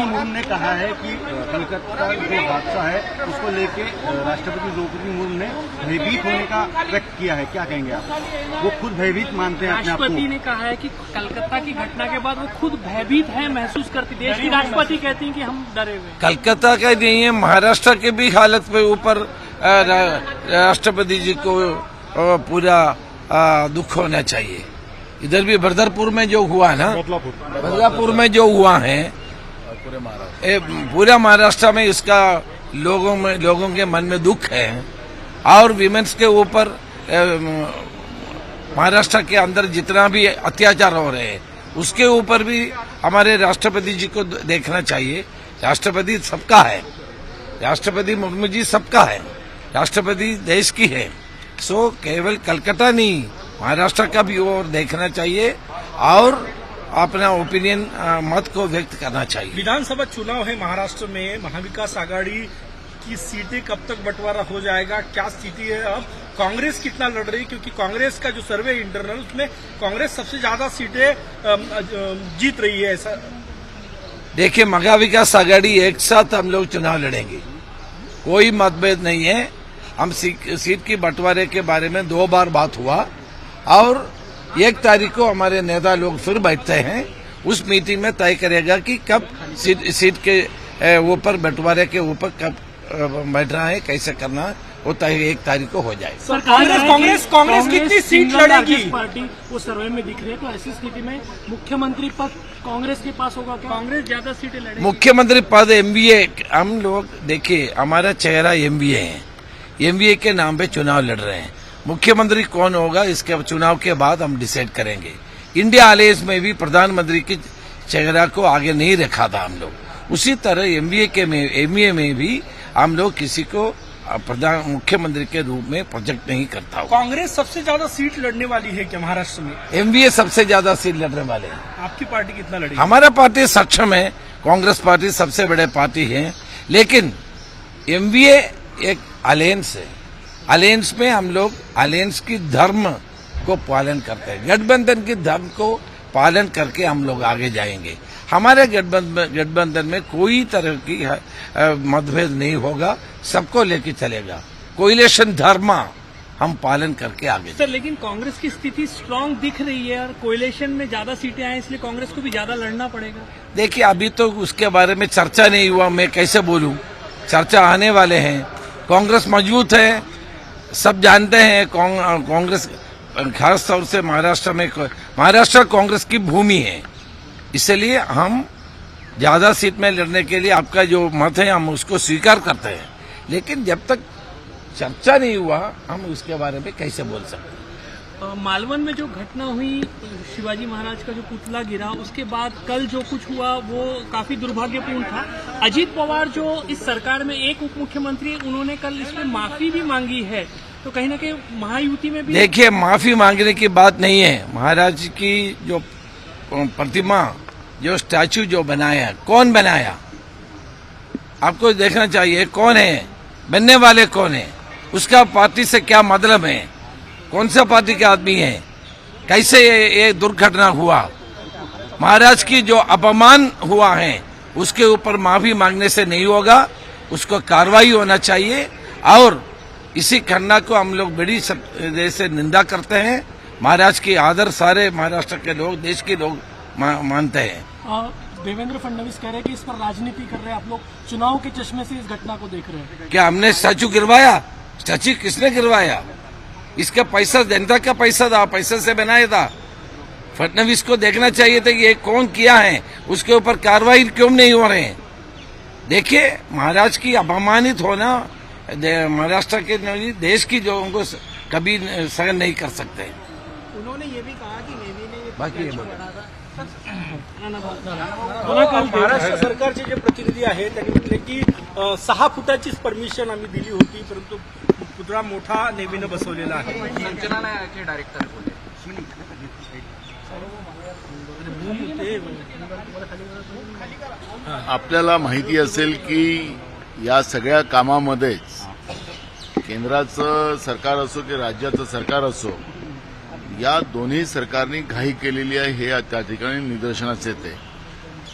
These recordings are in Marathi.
मुर्मू ने कहा है कि कलकत्ता जो हादसा है उसको लेके राष्ट्रपति द्रौपदी मुर्मू ने भयभीत होने का व्यक्त किया है। क्या कहेंगे आप? वो खुद भयभीत मानते हैं राष्ट्रपति ने कहा है कि कलकत्ता की घटना के बाद वो खुद भयभीत है महसूस करती देश की राष्ट्रपति कहती है कि हम डरे हुए कलकत्ता का नहीं है महाराष्ट्र के भी हालत पे ऊपर राष्ट्रपति जी को पूरा दुख होना चाहिए। इधर भी बरदरपुर में जो हुआ ना बदलापुर में जो हुआ है ये पूरा महाराष्ट्र में इसका लोगों में, लोगों के मन में दुख है। और विमेन्स के ऊपर महाराष्ट्र के अंदर जितना भी अत्याचार हो रहे हैं, उसके ऊपर भी हमारे राष्ट्रपति जी को देखना चाहिए। राष्ट्रपति सबका है। राष्ट्रपति मुर्मू जी सबका है। राष्ट्रपति देश की है। सो केवल कलकत्ता नहीं, महाराष्ट्र का भी और देखना चाहिए। और अपना ओपिनियन मत को व्यक्त करना चाहिए। विधानसभा चुनाव है महाराष्ट्र में महाविकास आघाड़ी की सीटें कब तक बंटवारा हो जाएगा क्या स्थिति है अब कांग्रेस कितना लड़ रही है? क्योंकि कांग्रेस का जो सर्वे इंटरनल उसमें कांग्रेस सबसे ज़्यादा सीटें जीत रही है ऐसा। देखिए महाविकास आघाड़ी एक साथ हम लोग चुनाव लड़ेंगे। कोई मतभेद नहीं है। हम सीट की बंटवारे के बारे में दो बार बात हुआ। और एक तारीख को हमारे नेता लोग फिर बैठते हैं। उस मीटिंग में तय करेगा कि कब सीट, सीट के ऊपर बंटवारे के ऊपर कब बैठना है कैसे करना है वो तय एक तारीख को हो जाए। सर कांग्रेस- कांग्रेस- कांग्रेस कितनी सीट लड़ेगी? पार्टी वो सर्वे में दिख रही है तो ऐसी स्थिति में मुख्यमंत्री पद कांग्रेस के पास होगा क्या? कांग्रेस ज़्यादा सीटें लड़ेगी। मुख्यमंत्री पद एमबीए हम लोग देखिए हमारा चेहरा एमबीए है। एमबीए के नाम पे चुनाव लड़ रहे हैं। मुख्यमंत्री कौन होगा इसके चुनाव के बाद हम डिसाइड करेंगे। इंडिया अलायंस में भी प्रधानमंत्री की चेहरा को आगे नहीं रखा था हम लोग। उसी तरह एमबीए के में एमबीए में भी हम लोग किसी को प्रधान मुख्यमंत्री के रूप में प्रोजेक्ट नहीं करता हूँ। कांग्रेस सबसे ज़्यादा सीट लड़ने वाली है क्या महाराष्ट्र में? एमबीए सबसे ज़्यादा सीट लड़ने वाले हैं। आपकी पार्टी कितना लड़ेगी? हमारा पार्टी सक्षम है कांग्रेस पार्टी सबसे बड़े पार्टी है लेकिन एमबीए एक अलायंस है। अलायंस में हम लोग अलायंस की धर्म को पालन करते हैं। गठबंधन की धर्म को पालन करके हम लोग आगे जाएँगे। हमारे गठबंधन गठबंधन में कोई तरह की मतभेद नहीं होगा सबको लेके चलेगा। कोयलेशन धर्म हम पालन करके आगे सर लेकिन कांग्रेस की स्थिति स्ट्रांग दिख रही है और कोयलेशन में ज़्यादा सीटें आए इसलिए कांग्रेस को भी ज़्यादा लड़ना पड़ेगा। देखिए अभी तो उसके बारे में चर्चा नहीं हुआ मैं कैसे बोलूँ? चर्चा आने वाले हैं। कांग्रेस मज़बूत है सब जानते हैं कांग- कांग्रेस, खास तौर से महाराष्ट्र में महाराष्ट्र कांग्रेस की भूमि है। इसलिए हम ज़्यादा सीट में लड़ने के लिए आपका जो मत है, हम उसको स्वीकार करते हैं। लेकिन जब तक चर्चा नहीं हुआ, हम उसके बारे में कैसे बोल सकते मालवन में जो घटना हुई, शिवाजी महाराज का जो पुतला गिरा, उसके बाद कल जो कुछ हुआ, वो काफ़ी दुर्भाग्यपूर्ण था। अजीत पवार जो इस सरकार में एक उप मुख्यमंत्री उन्होंने कल इसमें माफ़ी भी मांगी है। तो कहीं ना कहीं महायुति में भी देखिए, माफ़ी मांगने की बात नहीं है। महाराज की जो प्रतिमा, जो स्टैचू जो बनाया, कौन बनाया? आपको देखना चाहिए, कौन है? बनने वाले कौन है? उसका पार्टी से क्या मतलब है? कौन सा पार्टी के आदमी है? कैसे ये, ये दुर्घटना हुआ? महाराज की जो अपमान हुआ है उसके ऊपर माफ़ी मांगने से नहीं होगा उसको कार्रवाई होना चाहिए। और इसी घटना को हम लोग बड़ी जैसे निंदा करते हैं। महाराज की आदर सारे महाराष्ट्र के लोग देश के लोग मा, मानते हैं। देवेंद्र फडणवीस कह रहे हैं कि इस पर राजनीति कर रहे हैं। आप लोग चुनाव के चश्मे से इस घटना को देख रहे हैं। क्या हमने स्टैचू गिरवाया? स्टैचू किसने गिरवाया? इसका पैसा जनता का पैसा था पैसे से बनाया था। फडनवीस को देखना चाहिए था कि ये कौन किया है उसके ऊपर कार्रवाई क्यों नहीं हो रहे हैं। देखिए महाराज की अपमानित होना महाराष्ट्र के देश की जो उनको कभी सहन नहीं कर सकते। उन्होंने ये भी कहा कि नेवी ने ये बाकी ये बोलो. महाराष्ट्र सरकारचे जे प्रतिनिधी आहेत त्यांनी म्हटले की सहा फुटाचीच परमिशन आम्ही दिली होती परंतु पुतळा मोठा नेव्हीनं बसवलेला आहे. संचालनालयाचे डायरेक्टर बोलले आपल्याला माहिती असेल की या सगळ्या कामामध्येच केंद्राचं सरकार असो की राज्याचं सरकार असो या दोन्ही सरकारनी घाई केलेली आहे हे त्या ठिकाणी निदर्शनास येते.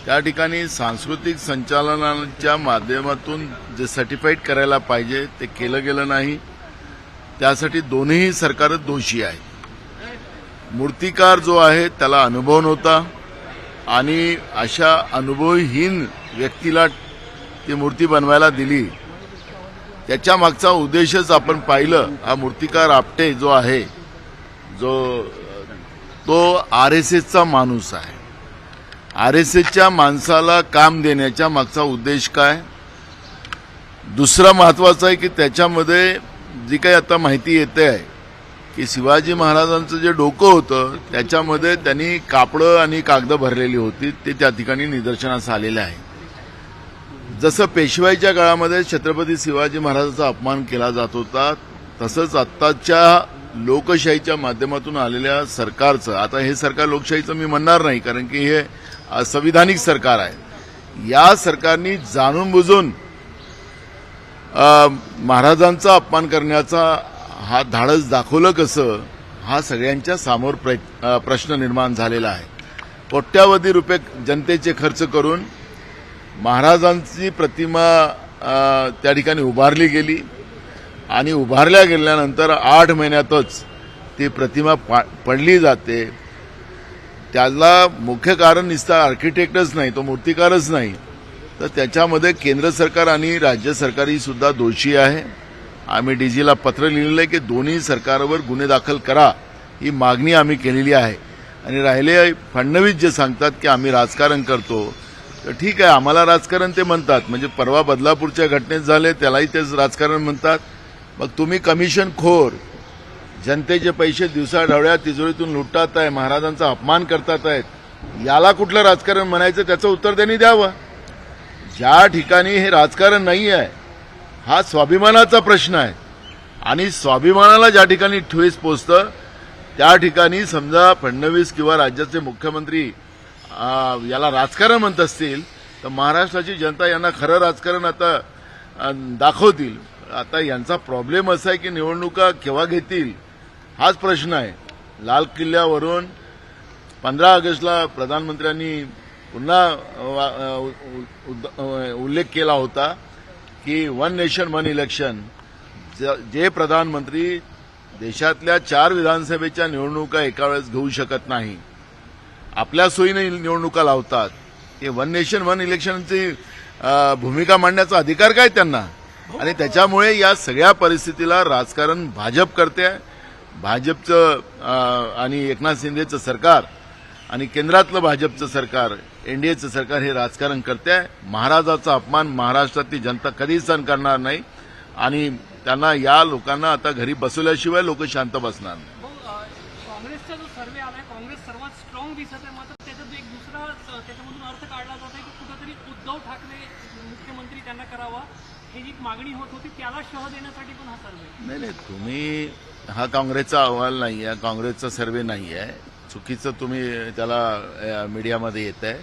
त्या ठिकाणी सांस्कृतिक संचालनाच्या माध्यमातून जे सर्टिफाईड करायला पाहिजे ते केलं गेलं नाही. त्यासाठी दोन्ही सरकार दोषी आहेत मूर्तिकार जो आहे त्याला अनुभव नव्हता आणि अशा अनुभवहीन व्यक्तीला ती मूर्ती बनवायला दिली. त्याच्या मागचा उद्देशच आपण पाहिलं हा मूर्तिकार आपटे जो आहे जो तो आर एस एसचा माणूस आहे. आर एस एसच्या माणसाला काम देण्याच्या मागचा उद्देश काय? दुसरा महत्त्वाचा आहे की त्याच्यामध्ये जी काही आता माहिती येते आहे की शिवाजी महाराजांचं जे डोकं होतं त्याच्यामध्ये त्यांनी कापडं आणि कागदं भरलेली होती ते त्या ठिकाणी निदर्शनास आलेले आहे. जसं पेशवाईच्या काळामध्ये छत्रपती शिवाजी महाराजांचा अपमान केला जात होता तसंच आत्ताच्या लोकशाहीच्या माध्यमातून आलेल्या सरकारचं आता हे सरकार लोकशाहीचं मी म्हणणार नाही कारण की हे संविधानिक सरकार आहे. या सरकारनी जाणून बुजून महाराजांचा अपमान करण्याचा हा धाडस दाखवलं कसं हा सगळ्यांच्या समोर प्र- प्रश्न निर्माण झालेला आहे. कोट्यावधी रुपये जनतेचे खर्च करून महाराजांची प्रतिमा त्या ठिकाणी उभारली गेली आणि उभारल्या गेल्यानंतर आठ महिन्यातच ती प्रतिमा पा- पडली जाते. त्याला मुख्य कारण नुसता आर्किटेक्टच नाही तो मूर्तिकारच नाही. तर त्याच्यामध्ये केंद्र सरकार आणि राज्य सरकारही सुद्धा दोषी आहे. आम्ही डीजीला पत्र लिहिलेलं आहे की दोन्ही सरकारवर गुन्हे दाखल करा ही मागणी आम्ही केलेली आहे. आणि राहिले फडणवीस जे सांगतात की आम्ही राजकारण करतो तर ठीक आहे आम्हाला राजकारण ते म्हणतात. म्हणजे परवा बदलापूरच्या घटनेत झाले त्यालाही तेच राजकारण म्हणतात. मग तुम्ही कमिशन खोर जनतेचे पैसे दिवसाढवळ्या तिजोरीतून लुटतात आहे महाराजांचा अपमान करतात आहेत. याला कुठलं राजकारण म्हणायचं त्याचं उत्तर त्यांनी द्यावं. ज्या ठिकाणी हे राजकारण नाही आहे हा स्वाभिमानाचा प्रश्न आहे. आणि स्वाभिमानाला ज्या ठिकाणी ठेस पोचतं त्या ठिकाणी समजा फडणवीस किंवा राज्याचे मुख्यमंत्री याला राजकारण म्हणत असतील तर महाराष्ट्राची जनता यांना खरं राजकारण आता दाखवतील. आता यांचा प्रॉब्लेम असा आहे की निवडणुका केव्हा घेतील हाच प्रश्न आहे. लाल किल्ल्यावरून पंधरा ऑगस्टला प्रधानमंत्र्यांनी पुन्हा उल्लेख केला होता की वन नेशन वन इलेक्शन ज- प्रधानमंत्री देशातल्या चार विधानसभेच्या निवडणुका एका वेळेस घेऊ शकत नाही आपल्या सोयीने निवडणुका लावतात हे वन नेशन वन इलेक्शनची भूमिका मांडण्याचा अधिकार काय त्यांना? आणि त्याच्यामुळे या सगळ्या परिस्थितीला राजकारण भाजप करते भाजपचं आणि एकनाथ शिंदेचं सरकार आणि केंद्रातलं भाजपचं सरकार एनडीएचं सरकार हे राजकारण करते आहे महाराजाचा अपमान महाराष्ट्रातली जनता कधीच सहन करणार नाही. आणि त्यांना या लोकांना आता घरी बसवल्याशिवाय लोक शांत बसणार नाही. काँग्रेसचा जो सर्वे आलाय काँग्रेस सर्वात स्ट्रॉंग दिसत आहे मात्र त्याच्यात एक दुसरा त्याच्यामधून अर्थ काढला जात आहे की कुठेतरी उद्धव ठाकरे मुख्यमंत्री त्यांना करावा ही जी मागणी होत होती त्याला शह देण्यासाठी पण हा सर्वे. नाही नाही तुम्ही हा काँग्रेसचा अहवाल नाही आहे काँग्रेसचा सर्वे नाही आहे चुकीचं तुम्ही त्याला मीडियामध्ये येत आहे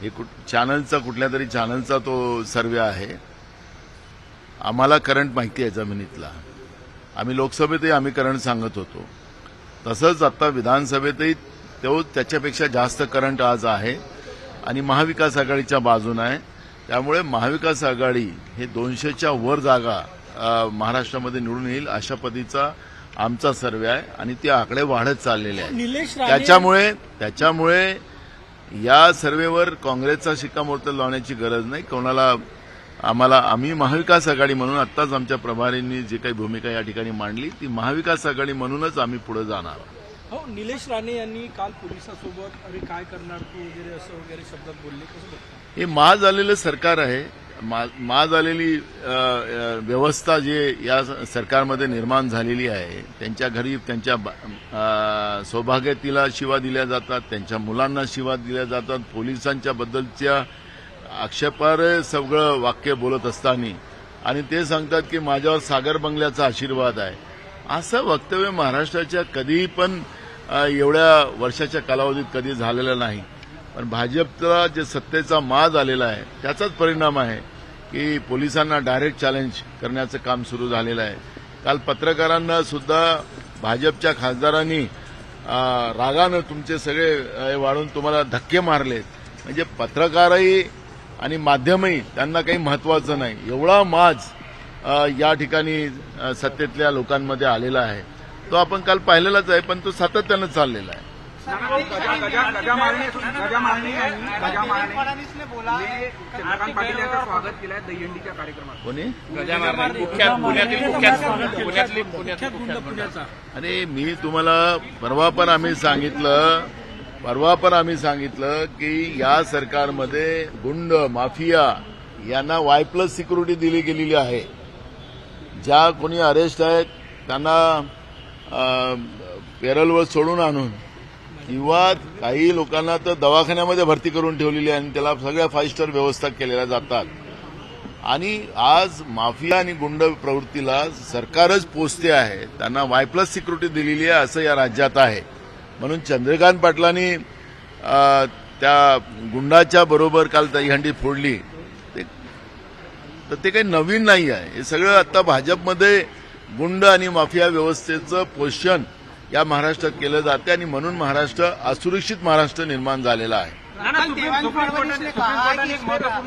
हे कुठ चॅनलचा कुठल्या तरी चॅनलचा तो सर्वे आहे. आम्हाला करंट माहिती आहे जमिनीतला. आम्ही लोकसभेतही आम्ही करंट सांगत होतो. तसंच आता विधानसभेतही तो त्याच्यापेक्षा जास्त करंट आज आहे आणि महाविकास आघाडीच्या बाजून आहे. त्यामुळे महाविकास आघाडी हे दोनशेच्या वर जागा महाराष्ट्रामध्ये निवडून येईल अशा पद्धतीचा आमचा सर्वे आहे आणि ते आकडे वाढत चाललेले आहेत त्याच्यामुळे त्याच्यामुळे या सर्वेवर काँग्रेसचा शिक्कामोर्तब लावण्याची गरज नाही. कोणाला आम्हाला आम्ही महाविकास आघाडी म्हणून आत्ताच आमच्या प्रभारींनी जी काही भूमिका या ठिकाणी मांडली ती महाविकास आघाडी म्हणूनच आम्ही पुढे जाणार. आहोत. हो निलेश राणे यांनी काल पोलिसांसोबत अरे काय करणार तू वगैरे असं वगैरे शब्दात बोलले हे मा झालेलं सरकार आहे. मा मा झालेली व्यवस्था जे या सरकारमध्ये निर्माण झालेली आहे त्यांच्या घरी त्यांच्या बा- सौभाग्यतीला शिवा दिल्या जातात त्यांच्या मुलांना शिवा दिल्या जातात पोलिसांच्या बद्दलच्या आक्षेपार सगळं वाक्य बोलत असताना. आणि ते सांगतात की माझ्यावर सागर बंगल्याचा आशीर्वाद आहे. असं वक्तव्य महाराष्ट्राच्या कधीही पण एवढ्या वर्षाच्या कालावधीत कधी झालेलं नाही. पण भाजपचा जे सत्तेचा माज आलेला आहे त्याचाच परिणाम आहे की पोलिसांना डायरेक्ट चॅलेंज करण्याचं काम सुरू झालेलं आहे. काल पत्रकारांना सुद्धा भाजपच्या खासदारांनी रागानं तुमचे सगळे वाढून तुम्हाला धक्के मारलेत. म्हणजे पत्रकारही आणि माध्यमही त्यांना काही महत्वाचं नाही. एवढा माज या ठिकाणी सत्तेतल्या लोकांमध्ये आलेला आहे. तो आपण काल पाहिलेलाच आहे पण तो सातत्यानं चाललेला आहे. गजा मारणे अरे मी तुम्हाला परवा पण आम्ही सांगितलं परवा पण आम्ही सांगितलं की या सरकारमध्ये गुंड माफिया यांना वाय प्लस सिक्युरिटी दिली गेलेली आहे. ज्या कोणी अरेस्ट आहेत त्यांना पेरलवर सोडून आणून किंवा काही लोकांना तर दवाखान्यामध्ये भरती करून ठेवलेली आहे आणि त्याला सगळ्या फाईव्ह स्टार व्यवस्था केलेल्या जातात. आणि आज माफिया आणि गुंड प्रवृत्तीला सरकारच पोचते आहे. त्यांना वाय प्लस सिक्युरिटी दिलेली आहे असं या राज्यात आहे. म्हणून चंद्रकांत पाटलांनी त्या गुंडाच्या बरोबर काल दहीहंडी फोडली. तर ते काही नवीन नाही आहे. हे सगळं आता भाजपमध्ये गुंड आणि माफिया व्यवस्थेचं पोषण या महाराष्ट्रात केलं जाते आणि म्हणून महाराष्ट्र असुरक्षित महाराष्ट्र निर्माण झालेला आहे. महत्त्वपूर्ण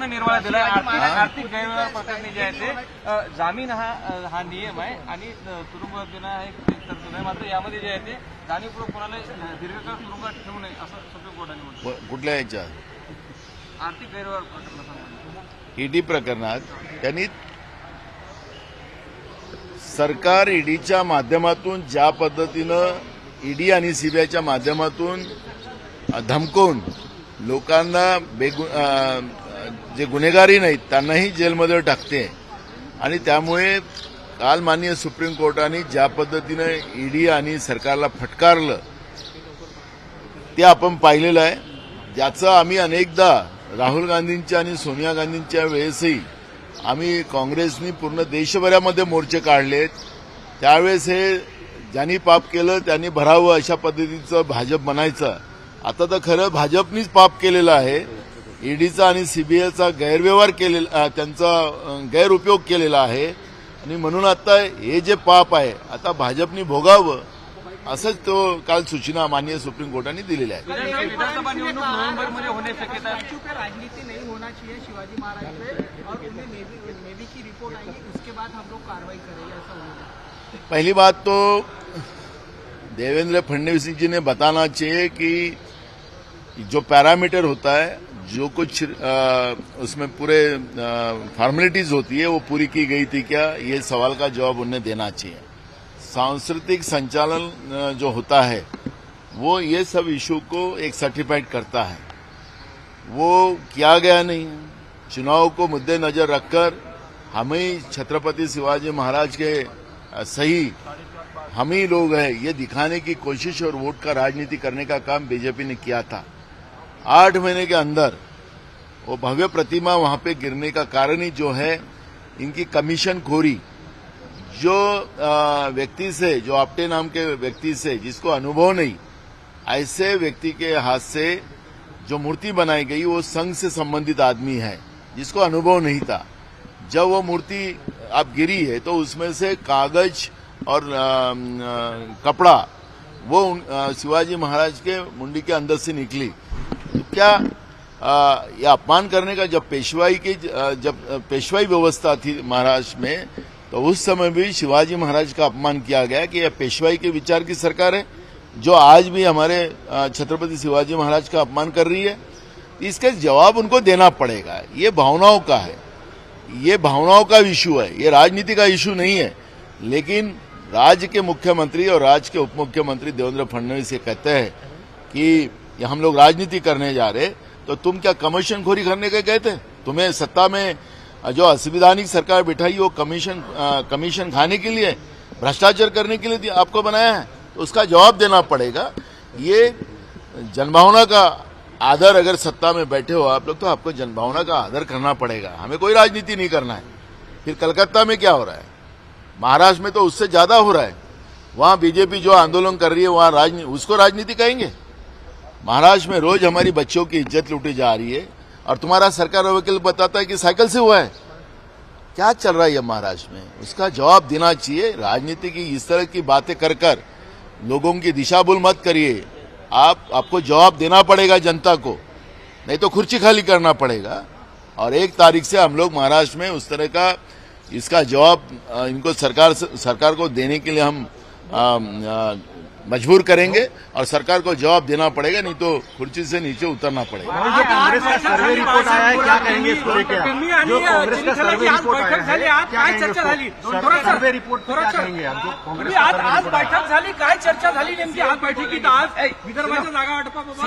निर्णय दिला आर्थिक आर्थिक गैरव्यवहार प्रकरणी जे आहे ते जामीन हा हा नियम आहे आणि अ, तुरुंगात देणं हा एक तरतूद आहे. मात्र यामध्ये जे आहे ते जाणीवपूर्वक कोणाला दीर्घकाळ तुरुंगात ठेवू नये असं सुप्रीम कोर्टाने म्हटलं. कुठल्या याच्यात? आर्थिक गैरव्यवहार प्रकरणासंबंधी ईडी प्रकरणात त्यांनी सरकार ईडीच्या माध्यमातून ज्या पद्धतीनं ईडी आणि सीबीआयच्या माध्यमातून धमकवून लोकांना बेगु जे गुन्हेगारी नाहीत त्यांनाही जेलमध्ये टाकते. आणि त्यामुळे काल माननीय सुप्रीम कोर्टाने ज्या पद्धतीनं ईडी आणि सरकारला फटकारलं ते आपण पाहिलेलं आहे. ज्याचं आम्ही अनेकदा राहुल गांधींच्या आणि सोनिया गांधींच्या वेळेसही आम्ही काँग्रेसनी पूर्ण देशभरामध्ये मोर्चे काढलेत त्यावेळेस हे ज्यांनी पाप केलं त्यांनी भरावं अशा पद्धतीचं भाजप बनायचं. आता तर खरं भाजपनीच पाप केलेलं आहे. ईडीचा आणि सीबीआयचा गैरव्यवहार केलेला त्यांचा गैरउपयोग केलेला आहे. आणि म्हणून आता हे जे पाप आहे आता भाजपनी भोगावं असंच तो काल सूचना माननीय सुप्रीम कोर्टाने दिलेल्या आहे विधानसभा निवडणूक नोव्हेंबरमध्ये होण्याची शक्यता राजनीति नहीं होना चाहिए शिवाजी महाराज. उसके बाद हम लोग कार्रवाई करेंगे ऐसा पहली बात तो देवेंद्र फडणवीस जी ने बताना चाहिए कि जो पैरामीटर होता है जो कुछ अ, उसमें पूरे फॉर्मेलिटीज होती है वो पूरी की गई थी क्या? ये सवाल का जवाब उन्हें देना चाहिए। सांस्कृतिक संचालन जो होता है वो ये सब इशू को एक सर्टिफाइड करता है। वो किया गया नहीं चुनाव को मुद्दे नज़र रखकर हम छत्रपति शिवाजी महाराज के सही, हम ही लोग हैं, ये दिखाने की कोशिश और वोट का राजनीति करने का काम बीजेपी ने किया था। आठ महीने के अंदर, वो भव्य प्रतिमा वहाँ पे गिरने का कारण ही जो है, इनकी कमीशन खोरी। जो व्यक्ति से, जो आपटे नाम के व्यक्ति से, जिसको अनुभव नहीं, ऐसे व्यक्ति के हाथ से जो मूर्ति बनाई गई, वो संघ से संबंधित आदमी है, जिसको अनुभव नहीं था। जब वो मूर्ति अब गिरी है तो उसमें से कागज़ और अ, अ, कपड़ा वो शिवाजी महाराज के मुंडी के अंदर से निकली। तो क्या ये अपमान करने का जब पेशवाई की जब पेशवाई व्यवस्था थी महाराष्ट्र में तो उस समय भी शिवाजी महाराज का अपमान किया गया कि यह पेशवाई के विचार की सरकार है जो आज भी हमारे छत्रपति शिवाजी महाराज का अपमान कर रही है। इसका जवाब उनको देना पड़ेगा। ये भावनाओं का है। ये भावनाओं का इशू है, ये राजनीति का इशू नहीं है। लेकिन राज्य के मुख्यमंत्री और राज्य के उप मुख्यमंत्री देवेंद्र फडणवीस ये कहते हैं कि हम लोग राजनीति करने जा रहे तो तुम क्या कमीशन खोरी करने के गए थे तुम्हें सत्ता में, जो असंविधानिक सरकार बिठाई, वो कमीशन कमीशन खाने के लिए, भ्रष्टाचार करने के लिए आपको बनाया है? तो उसका जवाब देना पड़ेगा। ये जनभावना का आदर अगर सत्ता में बैठे हो आप लोग तो आपको जनभावना का आदर करना पड़ेगा। हमें कोई राजनीति नहीं करना है। फिर कलकत्ता में क्या हो रहा है? महाराष्ट्र में तो उससे ज़्यादा हो रहा है। वहाँ बीजेपी जो आंदोलन कर रही है, वहाँ राजनीति उसको राजनीति कहेंगे? महाराष्ट्र में रोज हमारी बच्चों की इज़्ज़त लूटी जा रही है, और तुम्हारा सरकार वकील बताता है कि साइकिल से हुआ है। क्या चल रहा है महाराष्ट्र में? उसका जवाब देना चाहिए। राजनीति की इस तरह की बातें कर कर लोगों की दिशा भूल मत करिए। आप आपको जवाब देना पड़ेगा जनता को। नहीं तो खुर्ची खाली करना पड़ेगा। और एक तारीख से हम लोग महाराष्ट्र में उस तरह का इसका जवाब इनको सरकार सरकार को देने के लिए हम आ, अ, मजबूर करेंगे और सरकार को जवाब देना पड़ेगा नहीं तो कुर्सी से नीचे उतरना पड़ेगा। जो कांग्रेस का सर्वे रिपोर्ट आया है क्या कहेंगे इसको लेकर जो कांग्रेस का सर्वे रिपोर्ट आया है क्या कहेंगे? सर्वे रिपोर्ट क्या कहेंगे आप जो कांग्रेस आज है? बैठक झाली काय चर्चा झाली नेमकी? आज बैठकीत आज विदर्भाच्या जागा वाटपाबाबत